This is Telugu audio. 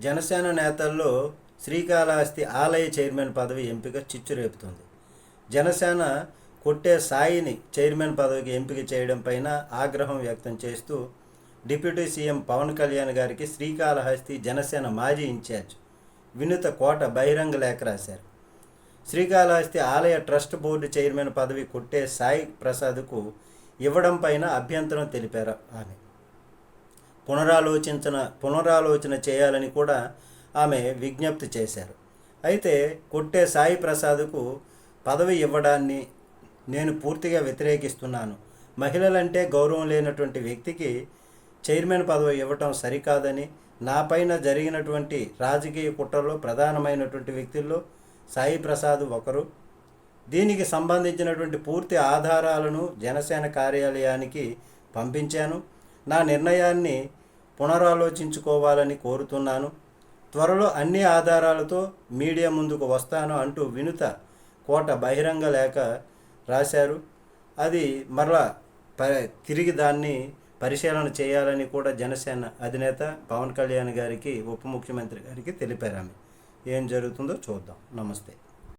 జనసేన నేతల్లో శ్రీకాళహస్తి ఆలయ చైర్మన్ పదవి ఎంపిక చిచ్చు రేపుతుంది జనసేన కొట్టే సాయిని చైర్మన్ పదవికి ఎంపిక చేయడం పైన ఆగ్రహం వ్యక్తం చేస్తూ డిప్యూటీ సీఎం పవన్ కళ్యాణ్ గారికి శ్రీకాళహస్తి జనసేన మాజీ ఇన్ఛార్జ్ వినుత కోట బహిరంగ లేఖ రాశారు. శ్రీకాళహస్తి ఆలయ ట్రస్ట్ బోర్డు చైర్మన్ పదవి కొట్టే సాయి ప్రసాద్కు ఇవ్వడం పైన అభ్యంతరం తెలిపారు ఆమె. పునరాలోచించిన పునరాలోచన చేయాలని కూడా ఆమె విజ్ఞప్తి చేశారు. అయితే కొట్టే సాయి ప్రసాద్కు పదవి ఇవ్వడాన్ని నేను పూర్తిగా వ్యతిరేకిస్తున్నాను. మహిళలంటే గౌరవం లేనటువంటి వ్యక్తికి చైర్మన్ పదవి ఇవ్వటం సరికాదని నాపైన జరిగినటువంటి రాజకీయ కుట్రలో ప్రధానమైనటువంటి వ్యక్తుల్లో సాయి ప్రసాద్ ఒకరు. దీనికి సంబంధించినటువంటి పూర్తి ఆధారాలను జనసేన కార్యాలయానికి పంపించాను. నా నిర్ణయాన్ని పునరాలోచించుకోవాలని కోరుతున్నాను. త్వరలో అన్ని ఆధారాలతో మీడియా ముందుకు వస్తాను అంటూ వినుత కోట బహిరంగ లేఖ రాశారు. అది మరలా ప తిరిగి దాన్ని పరిశీలన చేయాలని కూడా జనసేన అధినేత పవన్ కళ్యాణ్ గారికి ఉప ముఖ్యమంత్రి గారికి తెలిపారు ఆమె. ఏం జరుగుతుందో చూద్దాం. నమస్తే.